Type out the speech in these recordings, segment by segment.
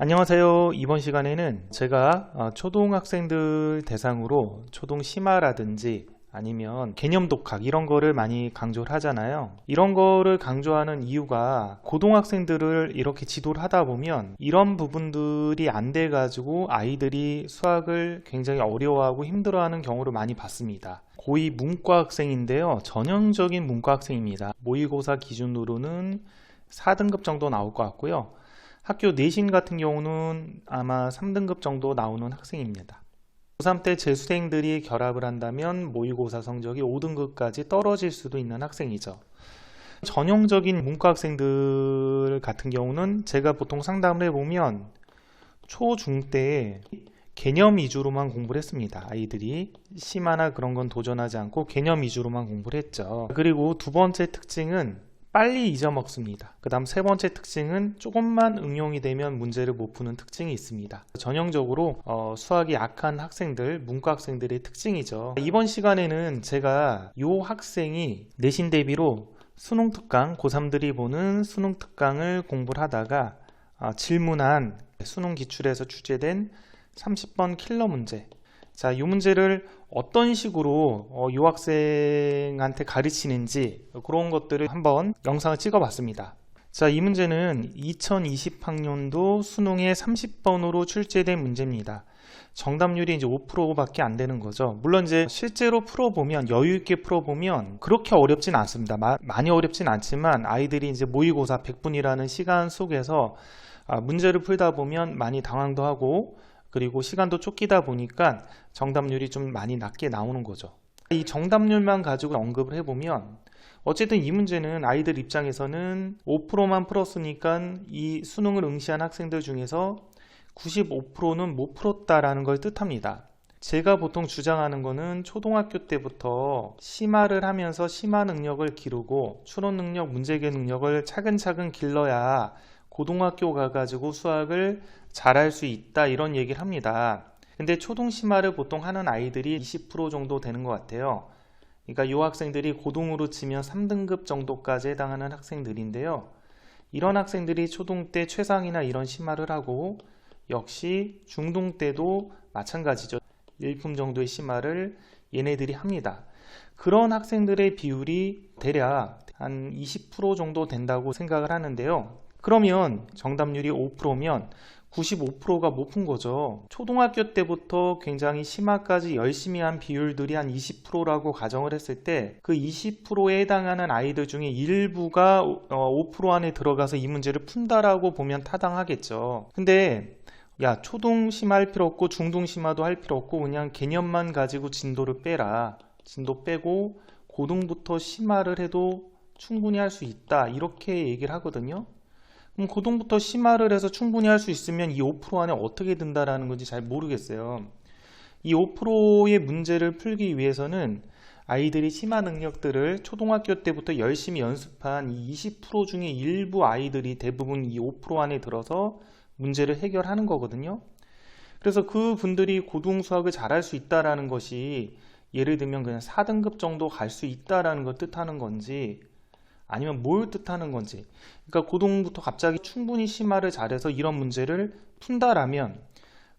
안녕하세요. 이번 시간에는 제가 어, 초등학생들 대상으로 초등 심화라든지 아니면 개념 독학 이런 거를 많이 강조를 하잖아요. 이런 거를 강조하는 이유가 고등학생들을 이렇게 지도를 하다 보면 이런 부분들이 안 돼 가지고 아이들이 수학을 굉장히 어려워하고 힘들어하는 경우를 많이 봤습니다. 고2 문과 학생인데요. 전형적인 문과 학생입니다. 모의고사 기준으로는 4등급 정도 나올 것 같고요. 학교 내신 같은 경우는 아마 3등급 정도 나오는 학생입니다. 고3 때 재수생들이 결합을 한다면 모의고사 성적이 5등급까지 떨어질 수도 있는 학생이죠. 전형적인 문과 학생들 같은 경우는 제가 보통 상담을 해보면 초, 중 때 개념 위주로만 공부를 했습니다. 아이들이 심화나 그런 건 도전하지 않고 개념 위주로만 공부를 했죠. 그리고 두 번째 특징은 빨리 잊어먹습니다. 그 다음 세 번째 특징은 조금만 응용이 되면 문제를 못 푸는 특징이 있습니다. 전형적으로 어, 수학이 약한 학생들, 문과 학생들의 특징이죠. 이번 시간에는 제가 이 학생이 내신 대비로 수능 특강, 고3들이 보는 수능 특강을 공부를 하다가 아, 질문한 수능 기출에서 출제된 30번 킬러 문제 자, 이 문제를 어떤 식으로 어, 이 학생한테 가르치는지 그런 것들을 한번 영상을 찍어 봤습니다. 자, 이 문제는 2020학년도 수능에 30번으로 출제된 문제입니다. 정답률이 이제 5%밖에 안 되는 거죠. 물론 이제 실제로 풀어보면 여유 있게 풀어보면 그렇게 어렵진 않습니다. 마, 많이 어렵진 않지만 아이들이 이제 모의고사 100분이라는 시간 속에서 아, 문제를 풀다 보면 많이 당황도 하고 그리고 시간도 쫓기다 보니까 정답률이 좀 많이 낮게 나오는 거죠. 이 정답률만 가지고 언급을 해보면 어쨌든 이 문제는 아이들 입장에서는 5%만 풀었으니까 이 수능을 응시한 학생들 중에서 95%는 못 풀었다라는 걸 뜻합니다. 제가 보통 주장하는 거는 초등학교 때부터 심화를 하면서 심화 능력을 기르고 추론 능력, 문제계 능력을 차근차근 길러야 고등학교 가가지고 수학을 잘할 수 있다 이런 얘기를 합니다. 근데 초등 심화를 보통 하는 아이들이 20% 정도 되는 것 같아요. 그러니까 이 학생들이 고등으로 치면 3등급 정도까지 해당하는 학생들인데요. 이런 학생들이 초등 때 최상이나 이런 심화를 하고 역시 중등 때도 마찬가지죠. 일품 정도의 심화를 얘네들이 합니다. 그런 학생들의 비율이 대략 한 20% 정도 된다고 생각을 하는데요. 그러면 정답률이 5%면 95%가 못 푼 거죠. 초등학교 때부터 굉장히 심화까지 열심히 한 비율들이 한 20%라고 가정을 했을 때 그 20%에 해당하는 아이들 중에 일부가 5% 안에 들어가서 이 문제를 푼다라고 보면 타당하겠죠. 근데 야 초등 심화할 필요 없고 중등 심화도 할 필요 없고 그냥 개념만 가지고 진도를 빼라. 진도 빼고 고등부터 심화를 해도 충분히 할 수 있다. 이렇게 얘기를 하거든요. 그럼 고등부터 심화를 해서 충분히 할 수 있으면 이 5% 안에 어떻게 든다라는 건지 잘 모르겠어요. 이 5%의 문제를 풀기 위해서는 아이들이 심화 능력들을 초등학교 때부터 열심히 연습한 이 20% 중에 일부 아이들이 대부분 이 5% 안에 들어서 문제를 해결하는 거거든요. 그래서 그 분들이 고등 수학을 잘할 수 있다라는 것이 예를 들면 그냥 4등급 정도 갈 수 있다라는 걸 뜻하는 건지 아니면 뭘 뜻하는 건지 그러니까 고등부터 갑자기 충분히 심화를 잘해서 이런 문제를 푼다라면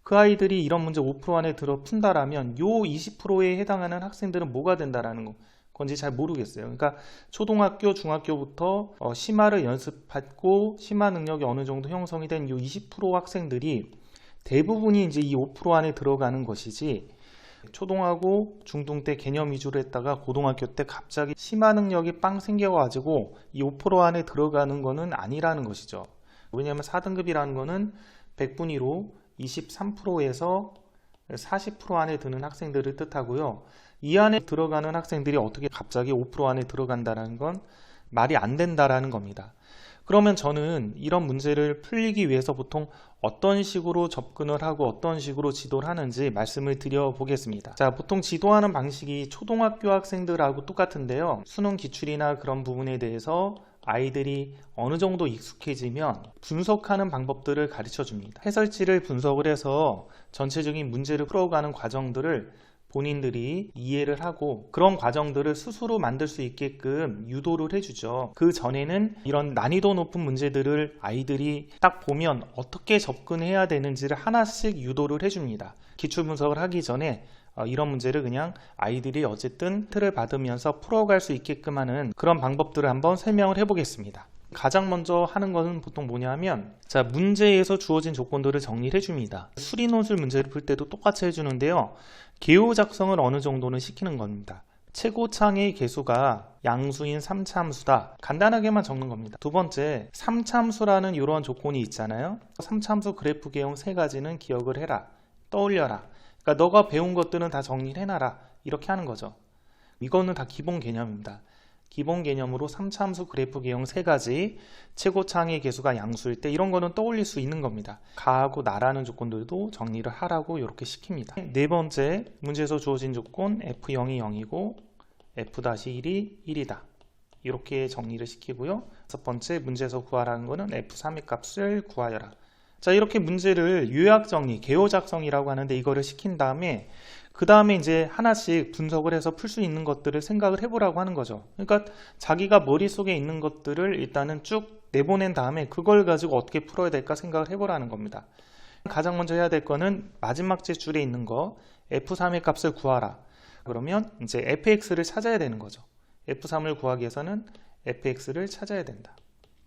그 아이들이 이런 문제 5% 안에 들어 푼다라면 요 20%에 해당하는 학생들은 뭐가 된다라는 거 건지 잘 모르겠어요. 그러니까 초등학교, 중학교부터 어, 심화를 연습했고 심화 능력이 어느 정도 형성이 된요20% 학생들이 대부분이 이제 이 5% 안에 들어가는 것이지 초등하고 중등 때 개념 위주로 했다가 고등학교 때 갑자기 심화 능력이 빵 생겨가지고 이 5% 안에 들어가는 거는 아니라는 것이죠. 왜냐하면 4등급이라는 거는 100분위로 23%에서 40% 안에 드는 학생들을 뜻하고요. 이 안에 들어가는 학생들이 어떻게 갑자기 5% 안에 들어간다는 건 말이 안 된다라는 겁니다. 그러면 저는 이런 문제를 풀리기 위해서 보통 어떤 식으로 접근을 하고 어떤 식으로 지도를 하는지 말씀을 드려 보겠습니다. 자, 보통 지도하는 방식이 초등학교 학생들하고 똑같은데요. 수능 기출이나 그런 부분에 대해서 아이들이 어느 정도 익숙해지면 분석하는 방법들을 가르쳐 줍니다. 해설지를 분석을 해서 전체적인 문제를 풀어가는 과정들을 본인들이 이해를 하고 그런 과정들을 스스로 만들 수 있게끔 유도를 해주죠. 그 전에는 이런 난이도 높은 문제들을 아이들이 딱 보면 어떻게 접근해야 되는지를 하나씩 유도를 해줍니다. 기출 분석을 하기 전에 어, 이런 문제를 그냥 아이들이 어쨌든 틀을 받으면서 풀어갈 수 있게끔 하는 그런 방법들을 한번 설명을 해보겠습니다. 가장 먼저 하는 것은 보통 뭐냐 하면 자 문제에서 주어진 조건들을 정리를 해줍니다. 수리논술 문제를 풀 때도 똑같이 해주는데요. 개요 작성을 어느 정도는 시키는 겁니다. 최고창의 개수가 양수인 3차함수다. 간단하게만 적는 겁니다. 두 번째, 3차함수라는 이러한 조건이 있잖아요. 3차함수 그래프 개형 세 가지는 기억을 해라. 떠올려라. 그러니까 너가 배운 것들은 다 정리를 해놔라. 이렇게 하는 거죠. 이거는 다 기본 개념입니다. 기본 개념으로 3차 함수 그래프 개형 세 가지, 최고 창의 개수가 양수일 때 이런 거는 떠올릴 수 있는 겁니다. 가하고 나라는 조건들도 정리를 하라고 이렇게 시킵니다. 네 번째, 문제에서 주어진 조건 F0이 0이고 F-1이 1이다. 이렇게 정리를 시키고요. 다섯 번째, 문제에서 구하라는 거는 F3의 값을 구하여라. 자, 이렇게 문제를 요약 정리, 개요 작성이라고 하는데 이거를 시킨 다음에 그 다음에 이제 하나씩 분석을 해서 풀 수 있는 것들을 생각을 해보라고 하는 거죠. 그러니까 자기가 머릿속에 있는 것들을 일단은 쭉 내보낸 다음에 그걸 가지고 어떻게 풀어야 될까 생각을 해보라는 겁니다. 가장 먼저 해야 될 거는 마지막 제 줄에 있는 거 F3의 값을 구하라. 그러면 이제 fx를 찾아야 되는 거죠. f3을 구하기 위해서는 fx를 찾아야 된다.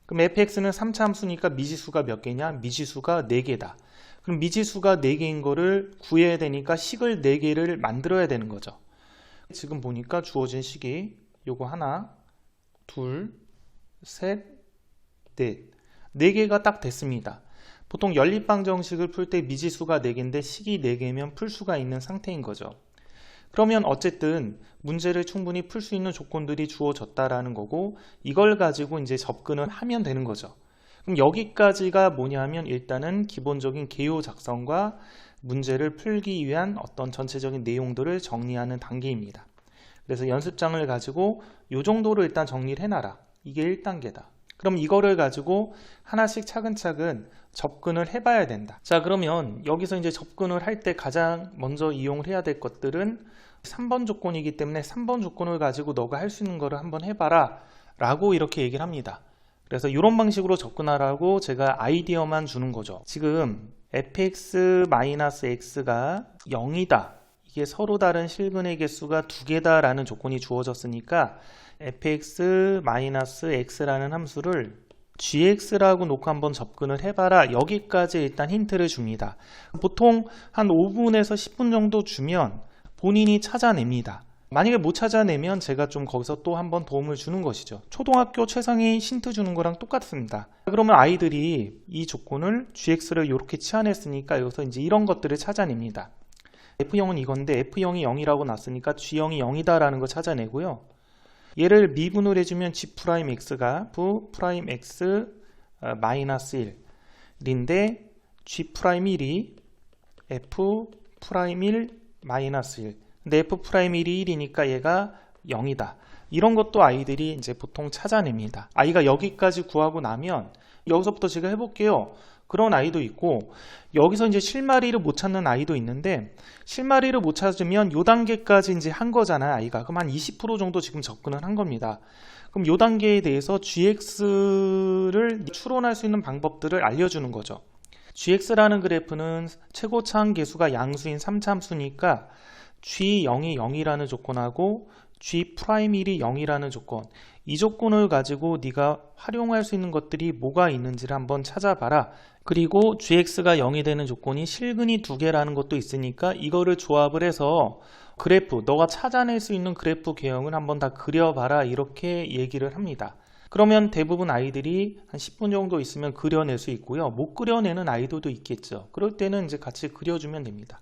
그럼 fx는 3차 함수니까 미지수가 몇 개냐? 미지수가 4개다. 그럼 미지수가 4개인 거를 구해야 되니까 식을 4개를 만들어야 되는 거죠. 지금 보니까 주어진 식이 요거 하나, 둘, 셋, 넷. 4개가 딱 됐습니다. 보통 연립방 정식을 풀 때 미지수가 4개인데 식이 4개면 풀 수가 있는 상태인 거죠. 그러면 어쨌든 문제를 충분히 풀 수 있는 조건들이 주어졌다라는 거고 이걸 가지고 이제 접근을 하면 되는 거죠. 그럼 여기까지가 뭐냐면 일단은 기본적인 개요 작성과 문제를 풀기 위한 어떤 전체적인 내용들을 정리하는 단계입니다. 그래서 연습장을 가지고 이 정도로 일단 정리를 해놔라. 이게 1단계다. 그럼 이거를 가지고 하나씩 차근차근 접근을 해봐야 된다. 자, 그러면 여기서 이제 접근을 할 때 가장 먼저 이용을 해야 될 것들은 3번 조건이기 때문에 3번 조건을 가지고 너가 할 수 있는 거를 한번 해봐라. 라고 이렇게 얘기를 합니다. 그래서 이런 방식으로 접근하라고 제가 아이디어만 주는 거죠. 지금 fx-x가 0이다. 이게 서로 다른 실근의 개수가 두 개다라는 조건이 주어졌으니까 fx-x라는 함수를 gx라고 놓고 한번 접근을 해봐라. 여기까지 일단 힌트를 줍니다. 보통 한 5분에서 10분 정도 주면 본인이 찾아냅니다. 만약에 못 찾아내면 제가 좀 거기서 또 한번 도움을 주는 것이죠. 초등학교 최상위 힌트 주는 거랑 똑같습니다. 그러면 아이들이 이 조건을 gx를 이렇게 치환했으니까 여기서 이제 이런 것들을 찾아냅니다. f0은 이건데 f0이 0이라고 났으니까 g0이 0이다라는 걸 찾아내고요. 얘를 미분을 해주면 g'x가 f'x 마이너스 1인데 g'1이 f'1 마이너스 1 근데 f'1이 1이니까 얘가 0이다. 이런 것도 아이들이 이제 보통 찾아냅니다. 아이가 여기까지 구하고 나면 여기서부터 제가 해볼게요. 그런 아이도 있고 여기서 이제 실마리를 못 찾는 아이도 있는데 실마리를 못 찾으면 요 단계까지 이제 한 거잖아요 아이가 그럼 한 20% 정도 지금 접근을 한 겁니다 그럼 요 단계에 대해서 GX를 추론할 수 있는 방법들을 알려주는 거죠 GX라는 그래프는 최고차항 계수가 양수인 3참수니까 G0이 0이라는 조건하고 G'1이 0이라는 조건. 이 조건을 가지고 네가 활용할 수 있는 것들이 뭐가 있는지를 한번 찾아봐라. 그리고 gx가 0이 되는 조건이 실근이 두 개라는 것도 있으니까 이거를 조합을 해서 그래프 너가 찾아낼 수 있는 그래프 개형을 한번 다 그려봐라. 이렇게 얘기를 합니다. 그러면 대부분 아이들이 한 10분 정도 있으면 그려낼 수 있고요. 못 그려내는 아이들도 있겠죠. 그럴 때는 이제 같이 그려주면 됩니다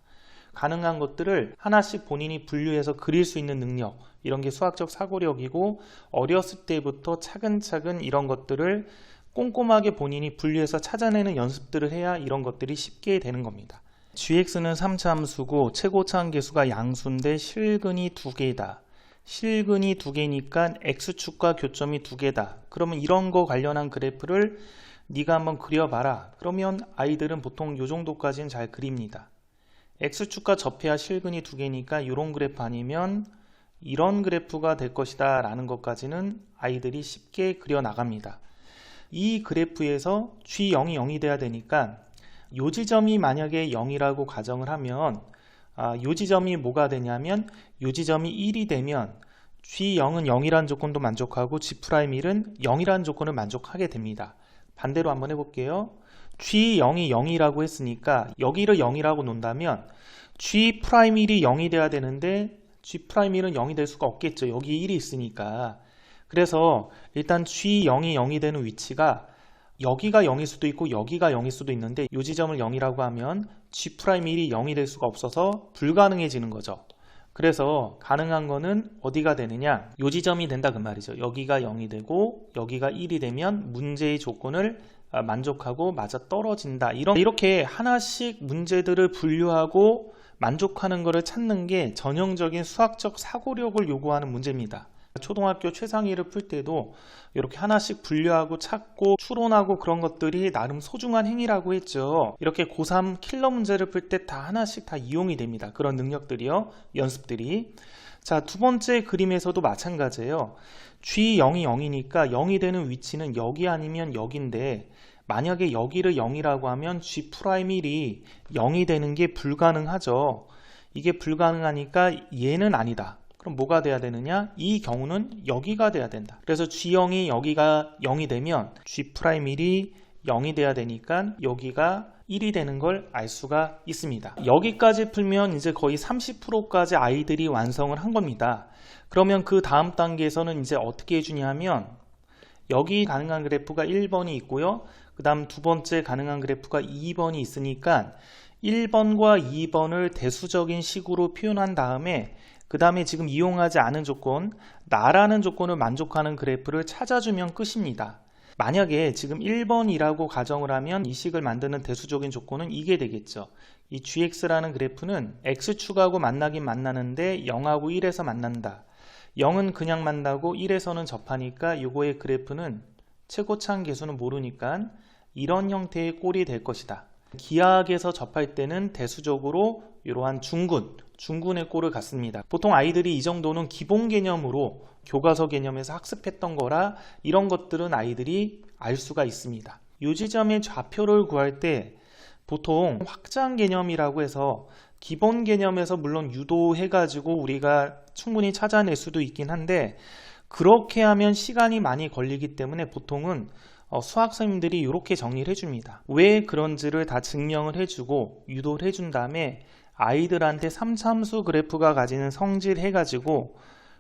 가능한 것들을 하나씩 본인이 분류해서 그릴 수 있는 능력 이런 게 수학적 사고력이고 어렸을 때부터 차근차근 이런 것들을 꼼꼼하게 본인이 분류해서 찾아내는 연습들을 해야 이런 것들이 쉽게 되는 겁니다. gx는 3차 함수고 최고차항 계수가 양수인데 실근이 두 개이다. 실근이 두 개니까 x축과 교점이 두 개다. 그러면 이런 거 관련한 그래프를 네가 한번 그려봐라. 그러면 아이들은 보통 이 정도까지는 잘 그립니다. X축과 접해야 실근이 두 개니까 이런 그래프 아니면 이런 그래프가 될 것이다 라는 것까지는 아이들이 쉽게 그려 나갑니다. 이 그래프에서 G0이 0이 돼야 되니까 요 지점이 만약에 0이라고 가정을 하면 아, 요 지점이 뭐가 되냐면 요 지점이 1이 되면 G0은 0이라는 조건도 만족하고 G'1은 0이라는 조건을 만족하게 됩니다. 반대로 한번 해볼게요. G0이 0이라고 했으니까 여기를 0이라고 놓는다면 G'1이 0이 돼야 되는데 G'1은 0이 될 수가 없겠죠. 여기 1이 있으니까. 그래서 일단 G0이 0이 되는 위치가 여기가 0일 수도 있고 여기가 0일 수도 있는데 이 지점을 0이라고 하면 G'1이 0이 될 수가 없어서 불가능해지는 거죠. 그래서 가능한 거는 어디가 되느냐 이 지점이 된다 그 말이죠. 여기가 0이 되고 여기가 1이 되면 문제의 조건을 아, 만족하고 맞아 떨어진다. 이런 이렇게 하나씩 문제들을 분류하고 만족하는 것을 찾는 게 전형적인 수학적 사고력을 요구하는 문제입니다. 초등학교 최상위를 풀 때도 이렇게 하나씩 분류하고 찾고 추론하고 그런 것들이 나름 소중한 행위라고 했죠. 이렇게 고3 킬러 문제를 풀 때 다 하나씩 다 이용이 됩니다. 그런 능력들이요. 연습들이. 자, 두 번째 그림에서도 마찬가지예요. G0이 0이니까 0이 되는 위치는 여기 아니면 여기인데 만약에 여기를 0이라고 하면 G'1이 0이 되는 게 불가능하죠. 이게 불가능하니까 얘는 아니다. 그럼 뭐가 돼야 되느냐? 이 경우는 여기가 돼야 된다. 그래서 G0이 여기가 0이 되면 G'1이 0이 돼야 되니까 여기가 1이 되는 걸 알 수가 있습니다. 여기까지 풀면 이제 거의 30%까지 아이들이 완성을 한 겁니다. 그러면 그 다음 단계에서는 이제 어떻게 해주냐 하면 여기 가능한 그래프가 1번이 있고요. 그 다음 두 번째 가능한 그래프가 2번이 있으니까 1번과 2번을 대수적인 식으로 표현한 다음에 그 다음에 지금 이용하지 않은 조건, 나라는 조건을 만족하는 그래프를 찾아주면 끝입니다. 만약에 지금 1번이라고 가정을 하면 이 식을 만드는 대수적인 조건은 이게 되겠죠. 이 gx라는 그래프는 x축하고 만나긴 만나는데 0하고 1에서 만난다. 0은 그냥 만나고 1에서는 접하니까 이거의 그래프는 최고차항 계수는 모르니까 이런 형태의 꼴이 될 것이다. 기하학에서 접할 때는 대수적으로 이러한 중군, 중군의 꼴을 갖습니다. 보통 아이들이 이 정도는 기본 개념으로 교과서 개념에서 학습했던 거라 이런 것들은 아이들이 알 수가 있습니다. 이 지점의 좌표를 구할 때 보통 확장 개념이라고 해서 기본 개념에서 물론 유도해가지고 우리가 충분히 찾아낼 수도 있긴 한데 그렇게 하면 시간이 많이 걸리기 때문에 보통은 어, 수학 선생님들이 이렇게 정리를 해줍니다. 왜 그런지를 다 증명을 해주고 유도를 해준 다음에 아이들한테 3참수 그래프가 가지는 성질 해가지고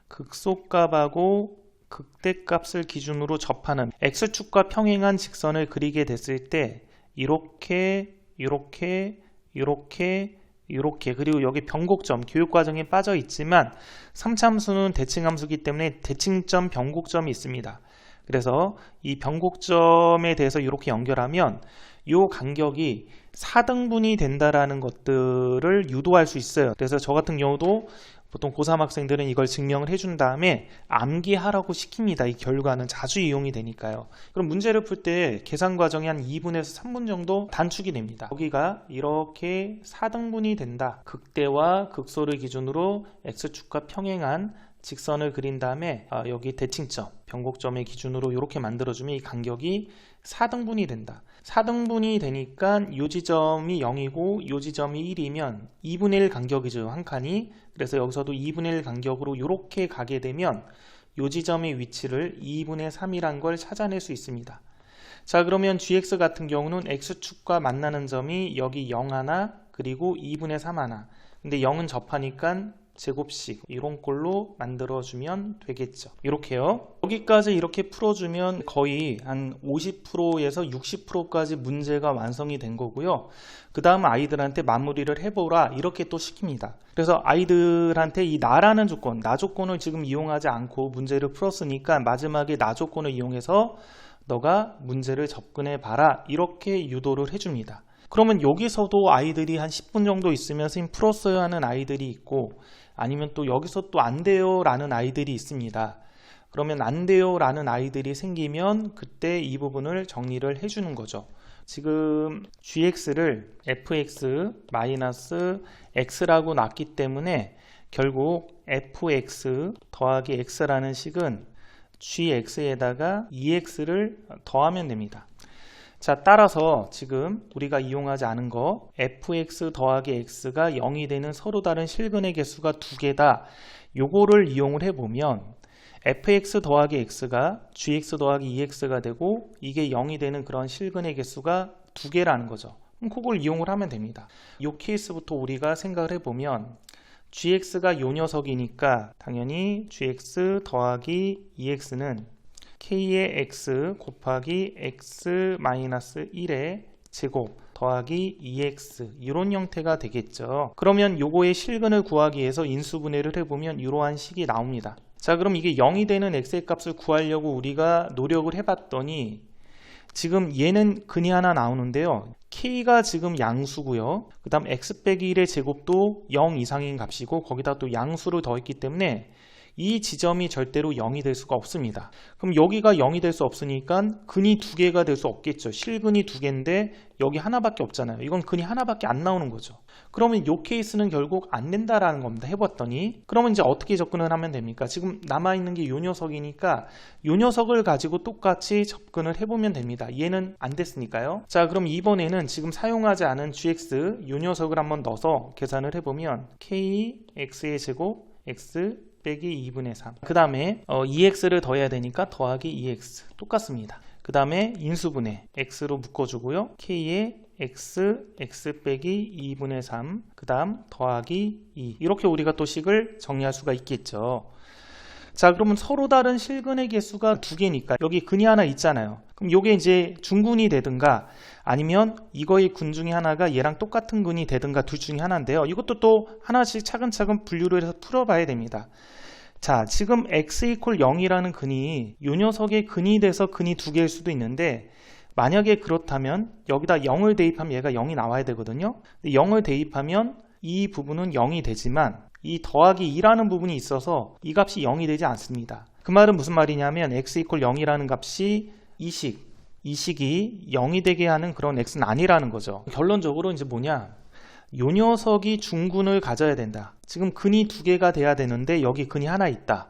극소값하고 극대값을 기준으로 접하는 x축과 평행한 직선을 그리게 됐을 때 이렇게 이렇게 이렇게 이렇게 그리고 여기 변곡점 교육과정에 빠져 있지만 3참수는 대칭함수기 때문에 대칭점 변곡점이 있습니다. 그래서 이 변곡점에 대해서 이렇게 연결하면 이 간격이 4등분이 된다라는 것들을 유도할 수 있어요. 그래서 저 같은 경우도 보통 고3 학생들은 이걸 증명을 해준 다음에 암기하라고 시킵니다. 이 결과는 자주 이용이 되니까요. 그럼 문제를 풀 때 계산 과정이 한 2분에서 3분 정도 단축이 됩니다. 여기가 이렇게 4등분이 된다. 극대와 극소를 기준으로 x축과 평행한 직선을 그린 다음에 아, 여기 대칭점, 변곡점의 기준으로 이렇게 만들어주면 이 간격이 4등분이 된다. 4등분이 되니까 이 지점이 0이고 이 지점이 1이면 2분의 1 간격이죠. 한 칸이. 그래서 여기서도 2분의 1 간격으로 이렇게 가게 되면 이 지점의 위치를 2분의 3이란 걸 찾아낼 수 있습니다. 자 그러면 gx 같은 경우는 x축과 만나는 점이 여기 0 하나 그리고 2분의 3 하나 근데 0은 접하니까 제곱식 이런 꼴로 만들어주면 되겠죠. 이렇게요. 여기까지 이렇게 풀어주면 거의 한 50%에서 60%까지 문제가 완성이 된 거고요. 그 다음 아이들한테 마무리를 해보라 이렇게 또 시킵니다. 그래서 아이들한테 이 나라는 조건, 나 조건을 지금 이용하지 않고 문제를 풀었으니까 마지막에 나 조건을 이용해서 너가 문제를 접근해 봐라 이렇게 유도를 해줍니다. 그러면 여기서도 아이들이 한 10분 정도 있으면 선생님 풀었어야 하는 아이들이 있고 아니면 또 여기서 또 안 돼요 라는 아이들이 있습니다. 그러면 안 돼요 라는 아이들이 생기면 그때 이 부분을 정리를 해주는 거죠. 지금 gx를 fx 마이너스 x라고 놨기 때문에 결국 fx 더하기 x라는 식은 gx에다가 2x를 더하면 됩니다. 자, 따라서 지금 우리가 이용하지 않은 거 fx 더하기 x가 0이 되는 서로 다른 실근의 개수가 두 개다. 요거를 이용을 해보면 fx 더하기 x가 gx 더하기 2x가 되고 이게 0이 되는 그런 실근의 개수가 두 개라는 거죠. 그럼 그걸 이용을 하면 됩니다. 이 케이스부터 우리가 생각을 해보면 gx가 요 녀석이니까 당연히 gx 더하기 2x는 k의 x 곱하기 x 마이너스 1의 제곱 더하기 2x 이런 형태가 되겠죠. 그러면 요거의 실근을 구하기 위해서 인수분해를 해보면 이러한 식이 나옵니다. 자 그럼 이게 0이 되는 x의 값을 구하려고 우리가 노력을 해봤더니 지금 얘는 근이 하나 나오는데요. k가 지금 양수고요. 그 다음 x 빼기 1의 제곱도 0 이상인 값이고 거기다 또 양수를 더했기 때문에 이 지점이 절대로 0이 될 수가 없습니다. 그럼 여기가 0이 될 수 없으니까 근이 두 개가 될 수 없겠죠. 실근이 두 개인데 여기 하나밖에 없잖아요. 이건 근이 하나밖에 안 나오는 거죠. 그러면 이 케이스는 결국 안 된다라는 겁니다. 해봤더니 그러면 이제 어떻게 접근을 하면 됩니까? 지금 남아있는 게요 녀석이니까 요 녀석을 가지고 똑같이 접근을 해보면 됩니다. 얘는 안 됐으니까요. 자 그럼 이번에는 지금 사용하지 않은 gx 요 녀석을 한번 넣어서 계산을 해보면 k x의 제곱 x 빼기 2분의 3. 그 다음에 어, 2x를 더해야 되니까 더하기 2x 똑같습니다. 그 다음에 인수분해 x로 묶어주고요. k의 x, x 빼기 2분의 3, 그 다음 더하기 2 이렇게 우리가 또 식을 정리할 수가 있겠죠. 자 그러면 서로 다른 실근의 개수가 두 개니까 여기 근이 하나 있잖아요. 그럼 요게 이제 중근이 되든가 아니면 이거의 근 중에 하나가 얘랑 똑같은 근이 되든가 둘 중에 하나인데요. 이것도 또 하나씩 차근차근 분류를 해서 풀어봐야 됩니다. 자 지금 x 이퀄 0이라는 근이 요 녀석의 근이 돼서 근이 두 개일 수도 있는데 만약에 그렇다면 여기다 0을 대입하면 얘가 0이 나와야 되거든요. 0을 대입하면 이 부분은 0이 되지만 이 더하기 2라는 부분이 있어서 이 값이 0이 되지 않습니다. 그 말은 무슨 말이냐면 x 이퀄 0이라는 값이 이 식, 이 식이 0이 되게 하는 그런 x는 아니라는 거죠. 결론적으로 이제 뭐냐? 요 녀석이 중근을 가져야 된다. 지금 근이 두 개가 돼야 되는데 여기 근이 하나 있다.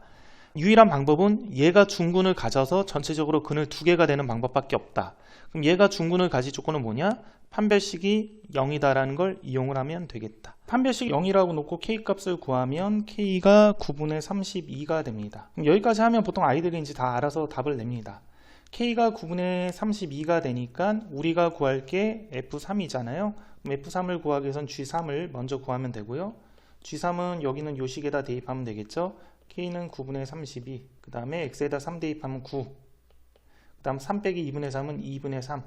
유일한 방법은 얘가 중근을 가져서 전체적으로 근을 두 개가 되는 방법밖에 없다. 그럼 얘가 중근을 가질 조건은 뭐냐? 판별식이 0이다라는 걸 이용을 하면 되겠다. 판별식 0이라고 놓고 k 값을 구하면 k가 9분의 32가 됩니다. 여기까지 하면 보통 아이들이 이제 다 알아서 답을 냅니다. K가 9분의 32가 되니까 우리가 구할 게 f3이잖아요. 그럼 f3을 구하기 위해선 g3을 먼저 구하면 되고요. g3은 여기는 요식에다 대입하면 되겠죠. k는 9분의 32, 그 다음에 x에다 3 대입하면 9, 그 다음 3 빼기 2분의 3은 2분의 3.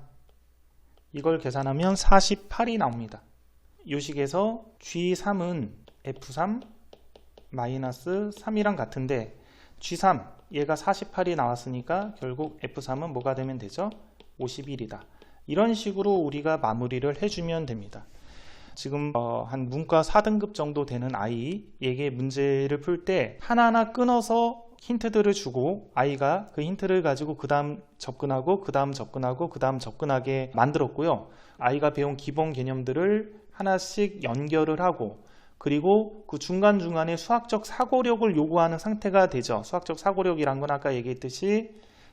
이걸 계산하면 48이 나옵니다. 요식에서 G3은 F3 마이너스 3이랑 같은데 G3 얘가 48이 나왔으니까 결국 F3은 뭐가 되면 되죠? 51이다. 이런 식으로 우리가 마무리를 해주면 됩니다. 지금 어, 한 문과 4등급 정도 되는 아이에게 문제를 풀 때 하나하나 끊어서 힌트들을 주고 아이가 그 힌트를 가지고 그 다음 접근하고 그 다음 접근하고 그 다음 접근하게 만들었고요. 아이가 배운 기본 개념들을 하나씩 연결을 하고 그리고 그 중간중간에 수학적 사고력을 요구하는 상태가 되죠. 수학적 사고력이란 건 아까 얘기했듯이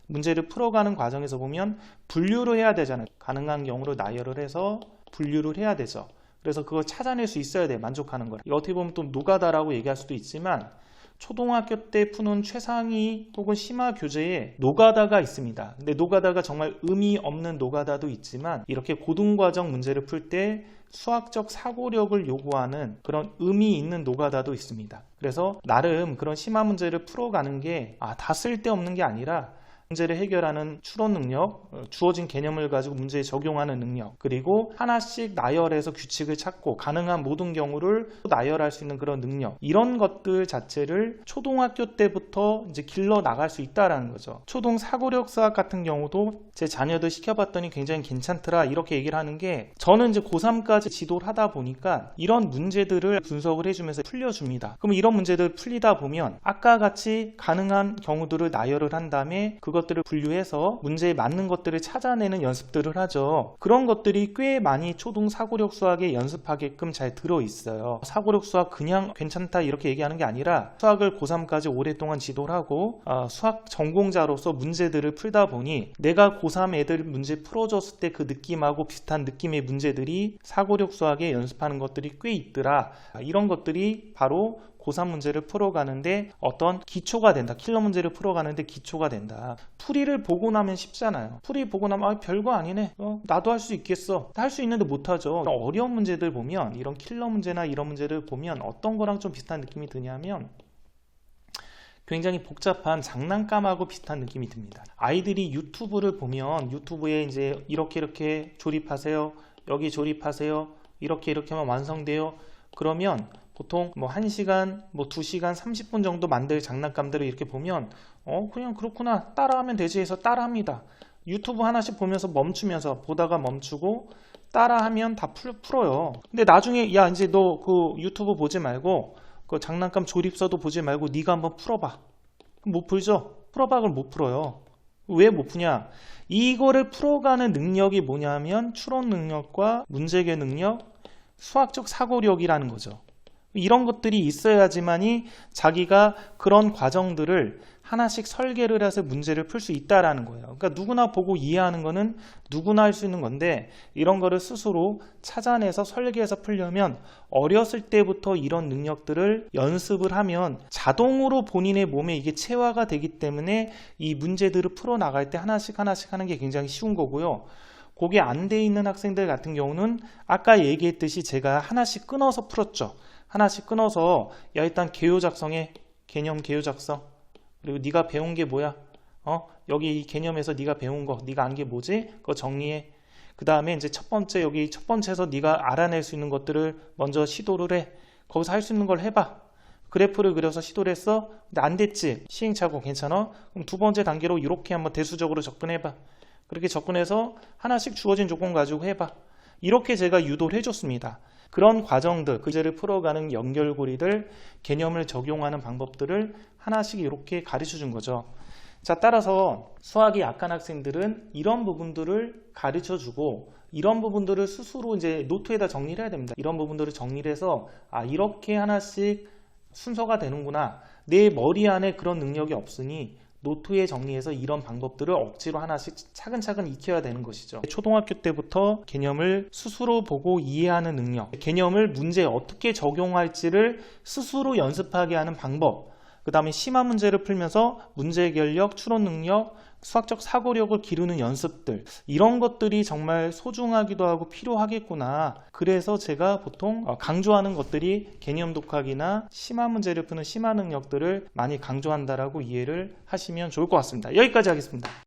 문제를 풀어가는 과정에서 보면 분류를 해야 되잖아요. 가능한 경우로 나열을 해서 분류를 해야 되죠. 그래서 그걸 찾아낼 수 있어야 돼 만족하는 거라. 어떻게 보면 또 노가다라고 얘기할 수도 있지만 초등학교 때 푸는 최상위 혹은 심화 교재에 노가다가 있습니다. 근데 노가다가 정말 의미 없는 노가다도 있지만 이렇게 고등과정 문제를 풀때 수학적 사고력을 요구하는 그런 의미 있는 노가다도 있습니다. 그래서 나름 그런 심화 문제를 풀어가는 게 아, 다 쓸데없는 게 아니라 문제를 해결하는 추론 능력, 어, 주어진 개념을 가지고 문제에 적용하는 능력, 그리고 하나씩 나열해서 규칙을 찾고 가능한 모든 경우를 나열할 수 있는 그런 능력, 이런 것들 자체를 초등학교 때부터 이제 길러 나갈 수 있다라는 거죠. 초등 사고력 수학 같은 경우도 제 자녀들 시켜봤더니 굉장히 괜찮더라 이렇게 얘기를 하는 게 저는 이제 고3까지 지도를 하다 보니까 이런 문제들을 분석을 해주면서 풀려줍니다. 그럼 이런 문제들 풀리다 보면 아까 같이 가능한 경우들을 나열을 한 다음에 그것 것들을 분류해서 문제에 맞는 것들을 찾아내는 연습들을 하죠. 그런 것들이 꽤 많이 초등 사고력 수학에 연습하게끔 잘 들어 있어요. 사고력 수학 그냥 괜찮다 이렇게 얘기하는 게 아니라 수학을 고3까지 오랫동안 지도를 하고 아, 수학 전공자로서 문제들을 풀다 보니 내가 고3 애들 문제 풀어줬을 때 그 느낌하고 비슷한 느낌의 문제들이 사고력 수학에 연습하는 것들이 꽤 있더라. 아, 이런 것들이 바로 고3 문제를 풀어가는데 어떤 기초가 된다. 킬러 문제를 풀어가는데 기초가 된다. 풀이를 보고 나면 쉽잖아요. 풀이 보고 나면 아, 별거 아니네. 어, 나도 할 수 있겠어. 할 수 있는데 못하죠. 어려운 문제들 보면 이런 킬러 문제나 이런 문제를 보면 어떤 거랑 좀 비슷한 느낌이 드냐면 굉장히 복잡한 장난감하고 비슷한 느낌이 듭니다. 아이들이 유튜브를 보면 유튜브에 이제 이렇게 이렇게 조립하세요. 여기 조립하세요. 이렇게 이렇게 하면 완성돼요. 그러면 보통 뭐 1시간, 뭐 2시간, 30분 정도 만들 장난감들을 이렇게 보면 어 그냥 그렇구나 따라하면 되지 해서 따라합니다. 유튜브 하나씩 보면서 멈추면서 보다가 멈추고 따라하면 다 풀, 풀어요. 근데 나중에 야 이제 너 그 유튜브 보지 말고 그 장난감 조립서도 보지 말고 네가 한번 풀어봐. 못 풀죠? 풀어봐 그럼 못 풀어요. 왜 못 푸냐? 이거를 풀어가는 능력이 뭐냐면 추론 능력과 문제계 능력, 수학적 사고력이라는 거죠. 이런 것들이 있어야지만이 자기가 그런 과정들을 하나씩 설계를 해서 문제를 풀 수 있다라는 거예요. 그러니까 누구나 보고 이해하는 거는 누구나 할 수 있는 건데 이런 거를 스스로 찾아내서 설계해서 풀려면 어렸을 때부터 이런 능력들을 연습을 하면 자동으로 본인의 몸에 이게 체화가 되기 때문에 이 문제들을 풀어 나갈 때 하나씩 하나씩 하는 게 굉장히 쉬운 거고요. 그게 안 돼 있는 학생들 같은 경우는 아까 얘기했듯이 제가 하나씩 끊어서 풀었죠. 하나씩 끊어서 야 일단 개요 작성해 개념 개요 작성. 그리고 네가 배운 게 뭐야? 어? 여기 이 개념에서 네가 배운 거 네가 안 게 뭐지? 그거 정리해. 그 다음에 이제 첫 번째 여기 첫 번째에서 네가 알아낼 수 있는 것들을 먼저 시도를 해. 거기서 할 수 있는 걸 해봐. 그래프를 그려서 시도를 했어. 근데 안 됐지? 시행착오 괜찮아? 그럼 두 번째 단계로 이렇게 한번 대수적으로 접근해봐. 그렇게 접근해서 하나씩 주어진 조건 가지고 해봐. 이렇게 제가 유도를 해줬습니다. 그런 과정들, 그제를 풀어가는 연결고리들, 개념을 적용하는 방법들을 하나씩 이렇게 가르쳐 준 거죠. 자, 따라서 수학이 약한 학생들은 이런 부분들을 가르쳐 주고 이런 부분들을 스스로 이제 노트에다 정리를 해야 됩니다. 이런 부분들을 정리를 해서 아, 이렇게 하나씩 순서가 되는구나. 내 머리 안에 그런 능력이 없으니 노트에 정리해서 이런 방법들을 억지로 하나씩 차근차근 익혀야 되는 것이죠. 초등학교 때부터 개념을 스스로 보고 이해하는 능력, 개념을 문제에 어떻게 적용할지를 스스로 연습하게 하는 방법, 그 다음에 심화 문제를 풀면서 문제 해결력, 추론 능력, 수학적 사고력을 기르는 연습들 이런 것들이 정말 소중하기도 하고 필요하겠구나. 그래서 제가 보통 어, 강조하는 것들이 개념 독학이나 심화 문제를 푸는 심화 능력들을 많이 강조한다라고 이해를 하시면 좋을 것 같습니다. 여기까지 하겠습니다